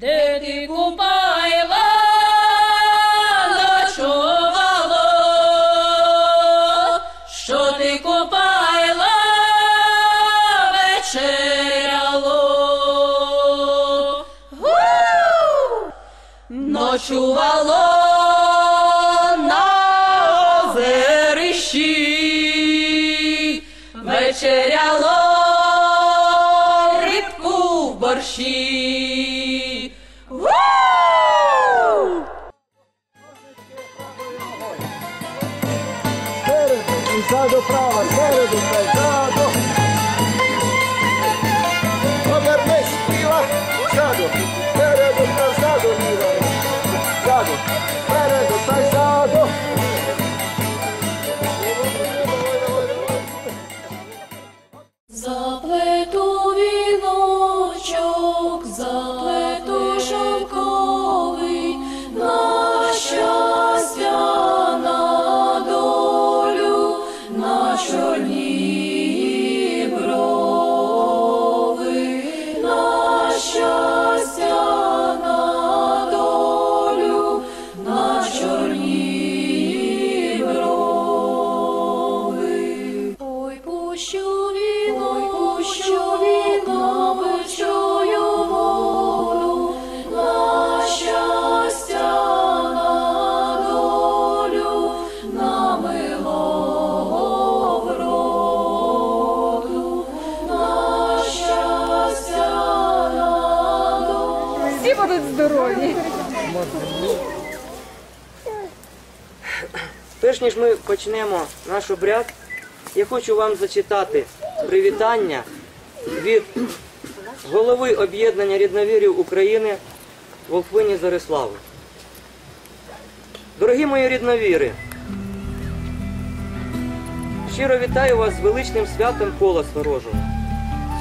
dedi pasado. Перш ніж ми почнемо наш обряд, я хочу вам зачитати привітання від голови об'єднання рідновірів України Волхвині Зарислави. Дорогі мої рідновіри, щиро вітаю вас з величним святом кола Сворожого,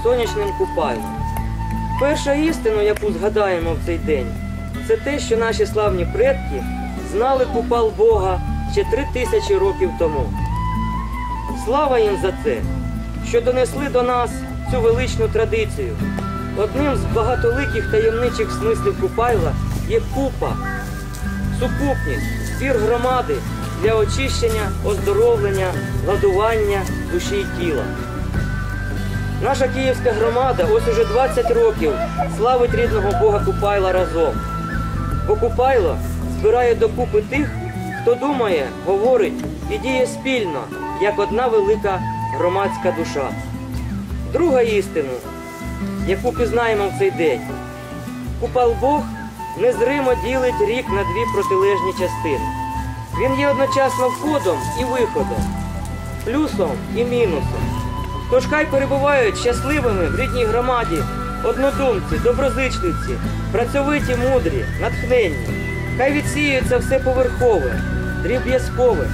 сонячним купайлом. Перша істина, яку згадаємо в цей день, це те, що наші славні предки знали купал Бога ще три тисячі років тому. Слава їм за це, що донесли до нас цю величну традицію. Одним з багатоликих таємничих смислів Купайла є купа, сукупність, збір громади для очищення, оздоровлення, ладування душі й тіла. Наша київська громада ось уже 20 років славить рідного Бога Купайла разом. Бо Купайло збирає докупи тих, хто думає, говорить і діє спільно, як одна велика громадська душа. Друга істина, яку пізнаємо в цей день. Купал Бог незримо ділить рік на дві протилежні частини. Він є одночасно входом і виходом, плюсом і мінусом. Тож хай перебувають щасливими в рідній громаді однодумці, доброзичливці, працьовиті, мудрі, натхненні. Хай відсіюється все поверхове, дріб'язкове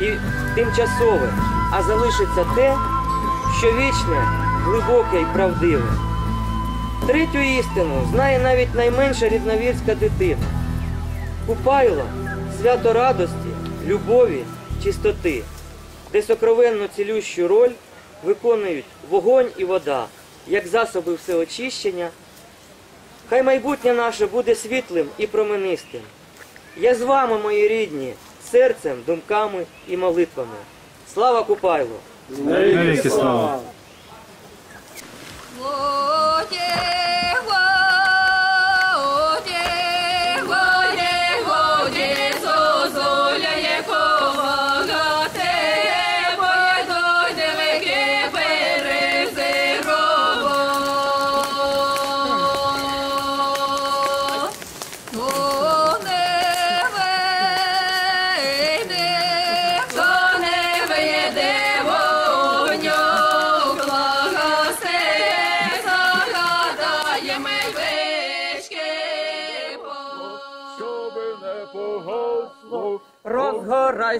і тимчасове, а залишиться те, що вічне, глибоке і правдиве. Третю істину знає навіть найменша рідновірська дитина. Купайло свято радості, любові, чистоти, де сокровенну цілющу роль виконують вогонь і вода, як засоби всеочищення. Хай майбутнє наше буде світлим і променистим. Я з вами, мої рідні, серцем, думками і молитвами. Слава Купайлу! Навіки слава!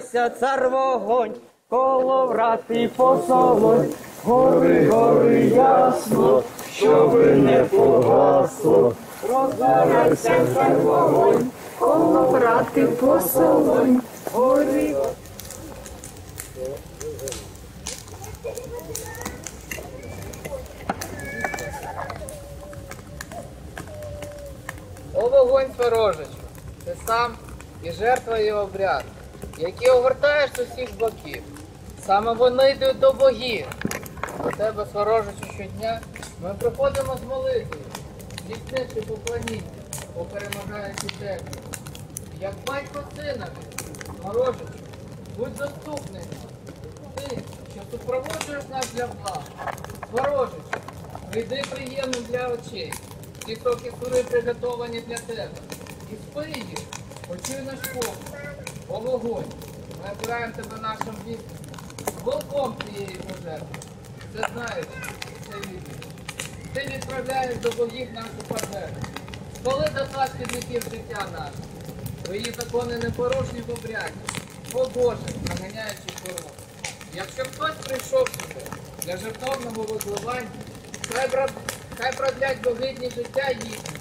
Розгорайся, цар вогонь, коло врати посолонь, гори, гори ясно, щоби не погасло. Розгорайся, цар вогонь, Коло брати посолонь. гори. сворожичу, ти сам і жертва і обряд, які огортаєш з усіх боків. Саме вони йдуть до богів. До тебе, сворожичу, щодня ми приходимо з молитвою, здійснивши поклоніння, поперемагаючи тебе. Як батько синові, сворожичу, будь доступний нам. Ти, що супроводжуєш нас для блага. Сворожичу, прийди приємним для очей. Ті соки сури приготовані для тебе. І спи їх, почуй наш поклик, о вогонь. Ми обираємо тебе нашим віком. Волком цієї пожертви. Це знаєш, це віриш. Ти відправляєш до богів нашу пожертву. Коли до нас підлетів життя наше. Твої закони непорушні в обряді. О Боже, наганяючи порог. Якщо хтось прийшов сюди для жертовного бра... хай продлять богидні життя їхні.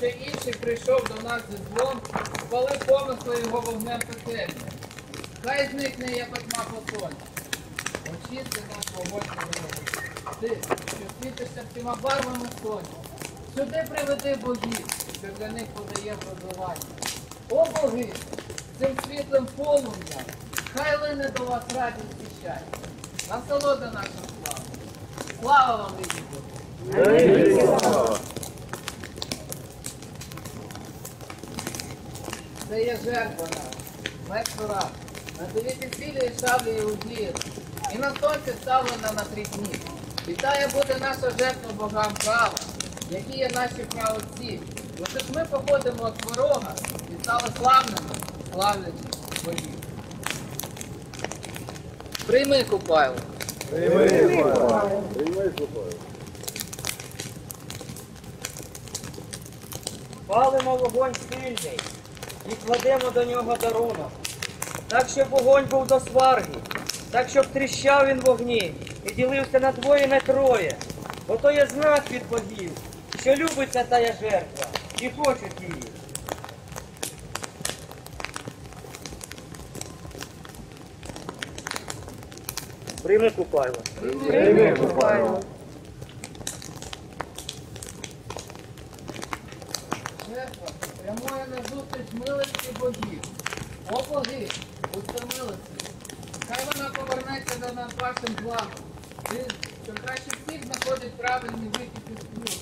Якщо інший прийшов до нас зі злом, спали помисли його вогнем пекельним. Хай зникне як тьма по сонцю. Очисти наш вогонь вогонь. Ти, що світишся всіма барвами сонця. Сюди приведи богів, що для них подає розливання. О боги, цим світлим полум'ям, хай лине до вас радість і щастя. Насолода наша слава. Слава вам, рідні Боги! Це є жертва наша, меч. На цілі і шаблі і узір. І на сонці ставлена на три дні. Вітає бути наша жертва богам права, які є наші правоці. Лише ж ми походимо від ворога і стали славними, славлячи богів. Прийми купайло. Палимо вогонь сильний і кладемо до нього дарунок. Так, щоб вогонь був до сварги, так, щоб тріщав він вогні і ділився на двоє, на троє. Бо то є знак від богів, що любиться тая жертва і хочуть її. Прийми купайло. Жертва на зустріч милості богів. О боги, будьте милості. Хай вона повернеться до нас вашим благом. Ти, що краще всіх знаходить правильний вихід із плюс.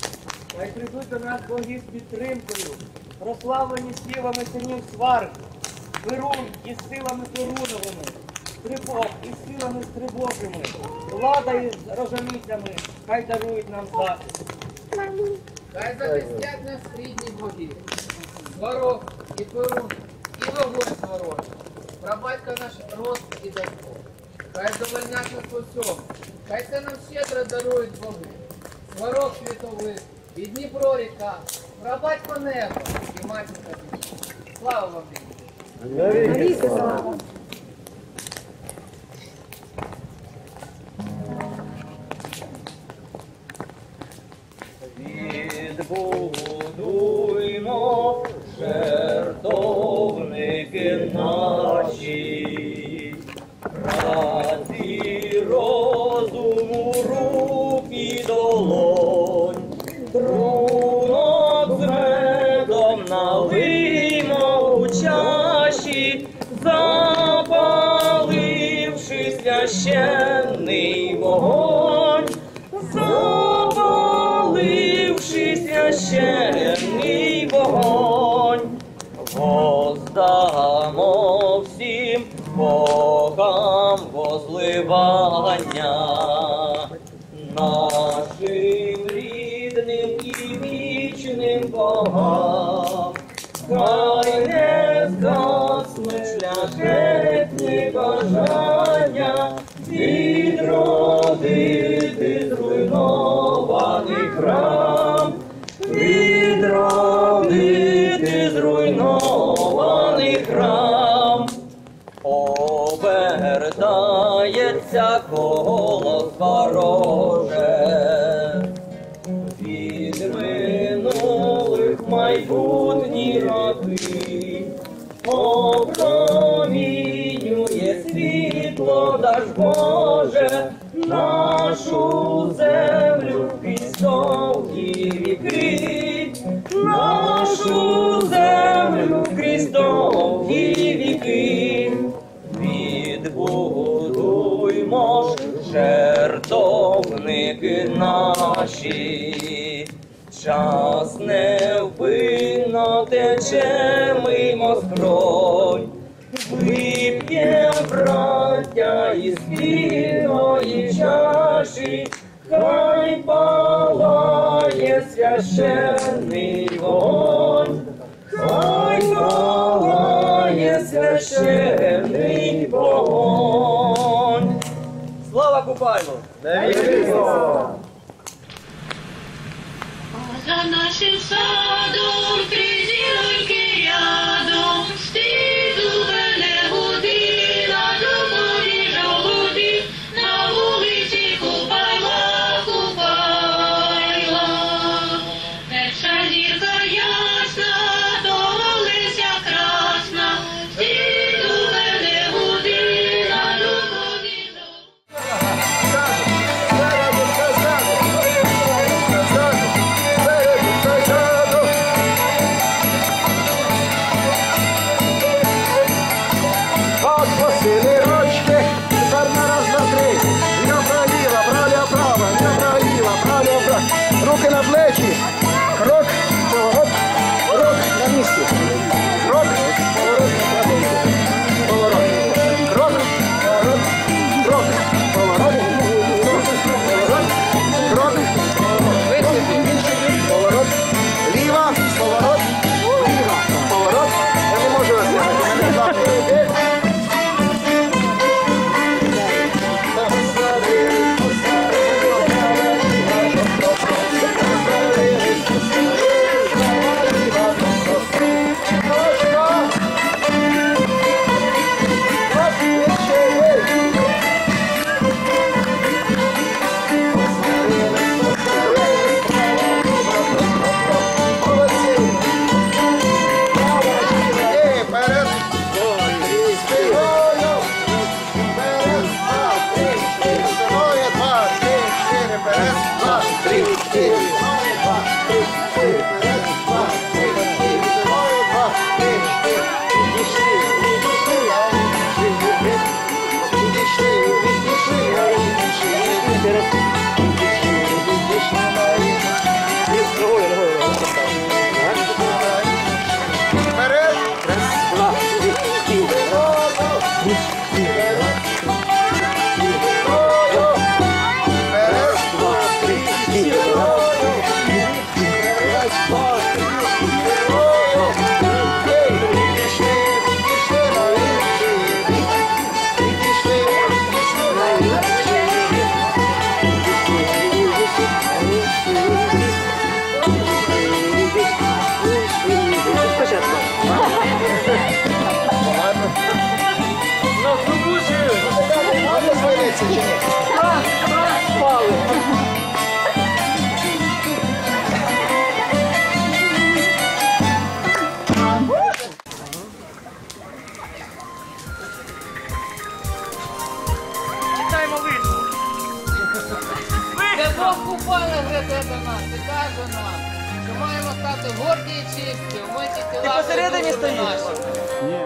Хай прийдуть до нас боги з підтримкою, прославлені співами синів сварги, Перун із силами Перуновими, Стрибок із силами Стрибокими, влада із рожаницями, хай дарують нам захист. Хай захистять нас рідні боги. Сварог і перун, і вогонь сворожий. Прабатько наш рост і датко. Хай довольнять нас по всьому. Хай це нам щедро дарують боги. Сварог світовий, і Дніпро ріка, прабатько небо і матінка вічна. Слава вам! рідні! Відбудуймо Богам. Хай не бажання відродити зруйнований храм, відродити зруйнований храм. Обертається коло вороже, Відбудуймо жертовники наші, час невпинно тече мимо скронь, вип'є браття із вільної чаші, хай палає священний вогонь, хай палає священний Ufajmo! a Za só sadom Cheers. Ні.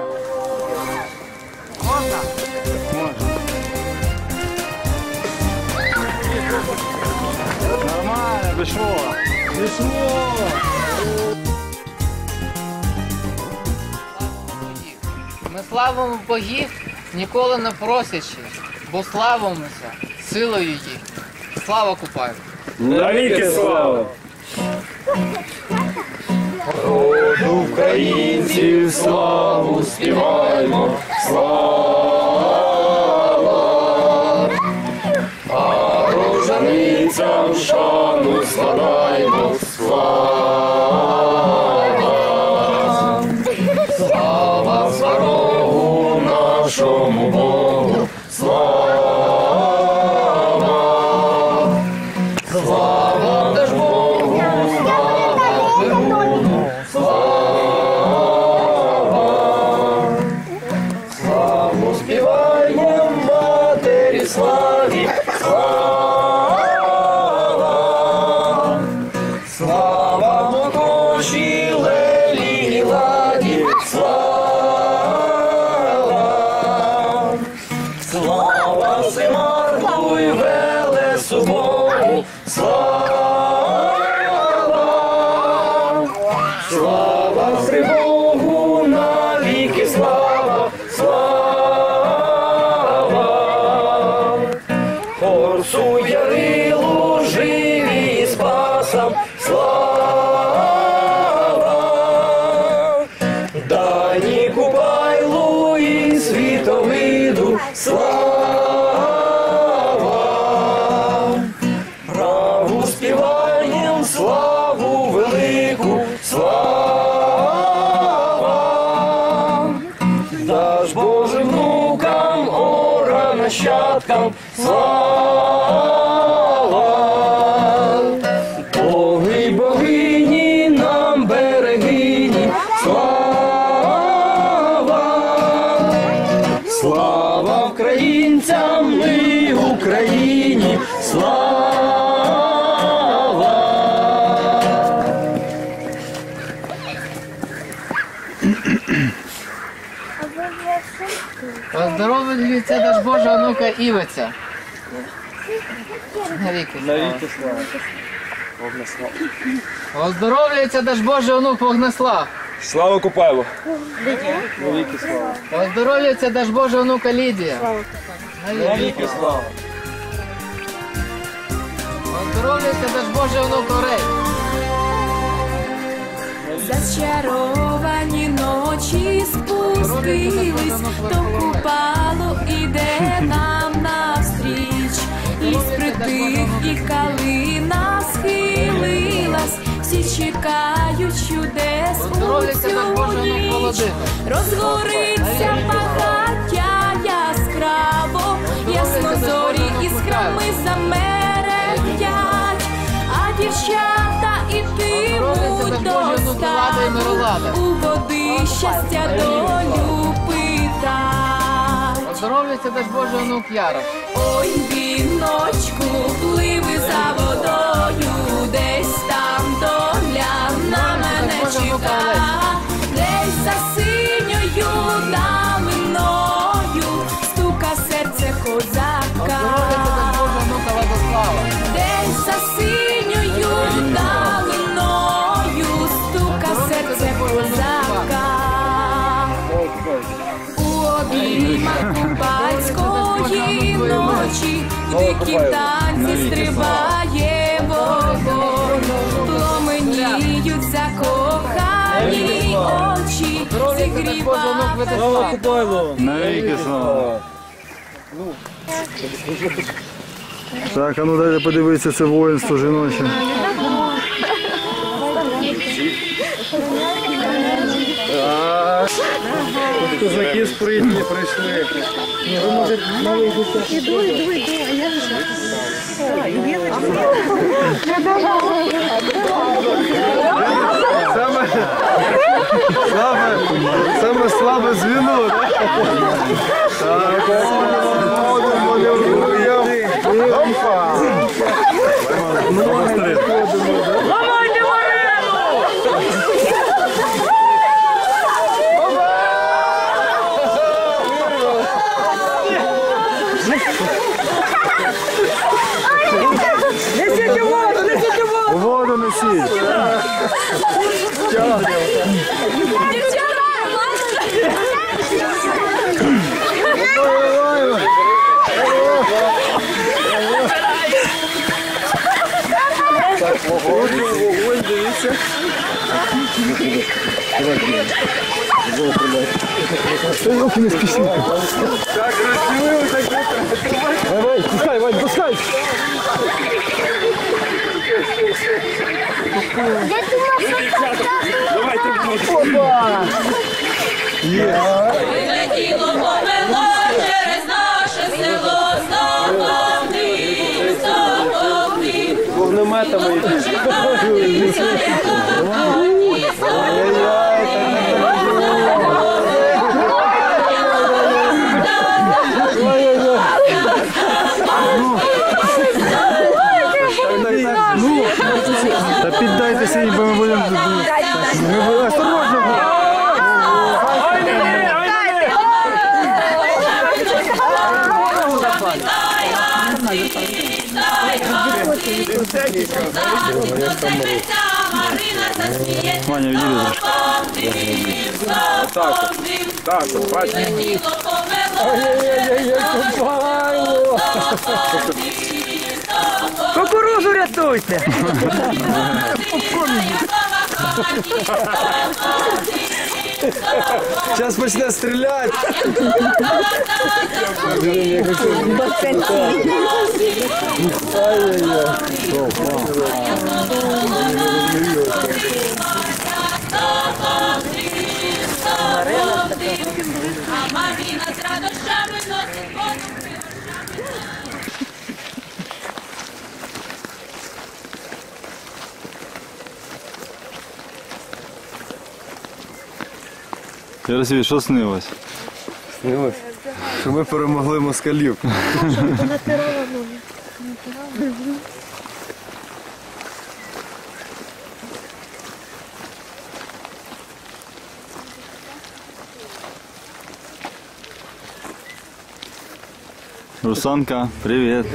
Нормально, пішло. Ми славимо богів, ніколи не просячи, бо славимося силою їх. Слава купаю! Навіки слава! народу українців, славу співаємо, слава, а рожаницям ша. Слава українцям ми Україні, слава. Поздоровлюється даж Божа онука Івиця. Навіки слава. Поздоровлюється даж Божий онук Вогнеслав. Слава Купайлу! Поздоровлюється даж Божа онука Лідія. Навіки. слава! Поздоровлюється даж Божий онук Орей. Зачаровані ночі спустились, то купало іде нам навстріч, ліс притих і калина схилилась, всі чекають чудес у цю ніч. Розгориться багаття яскраво, ясно зорі іскрами замерехтять, а дівчата ітимуть до стану, у води щастя долю питать. Поздоровлюється даж Божий онук Яров. Ой, віночку, пливи за водою, десь чека, десь за синьою далиною стука серце козака. Десь за синьою далиною стука серце козака. У обіймах купальської ночі дикі танці стрибає Зігрівають Владислав. Купайлу! Навіки слава. Так, а ну дайте подивитися це воїнство жіноче. Козаки спритні прийшли. Саме, саме, саме слабе звіно, так? Так, вводимо лівруєм. Опа! Воду несіть. Ой, ой, ой. Так, вогонь, вогонь, дивіться. Так, красиво, так. Давай, пускай, Вань, пускай. Прилетіло повело через наше село, знакомий, знакомий. Вогнеметами якісь. Будемо... Ми будемо осторожно. Капітан Марина засміє. Ваня, відійди трошки. Так, так, бачиш. Рятуйте! Зараз почне стріляти. А Марина з радощами носить воду. Ярослав, що снилось? Снилось, що ми перемогли москалів. Русанка, привіт.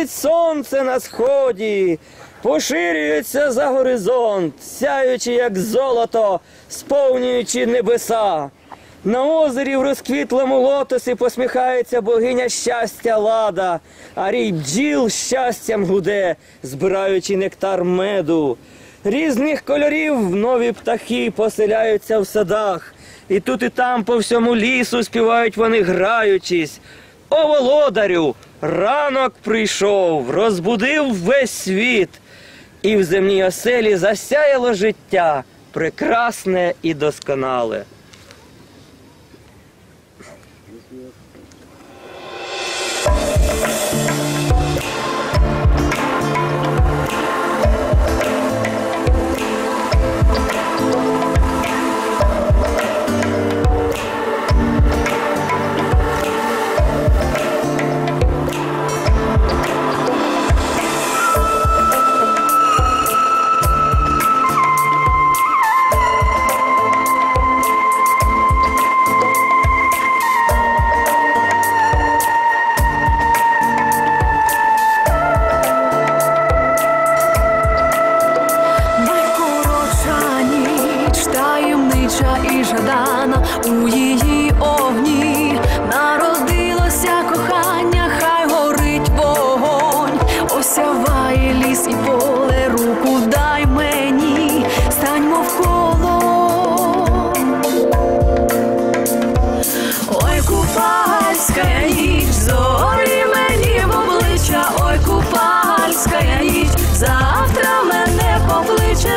Сходить сонце на сході, поширюється за горизонт, сяючи, як золото, сповнюючи небеса. На озері в розквітлому лотосі посміхається богиня щастя лада, а рій бджіл щастям гуде, збираючи нектар меду. Різних кольорів нові птахи поселяються в садах. І тут і там по всьому лісу співають вони граючись. О, володарю, ранок прийшов, розбудив весь світ. І в земній оселі засяяло життя, прекрасне і досконале.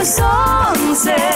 songs.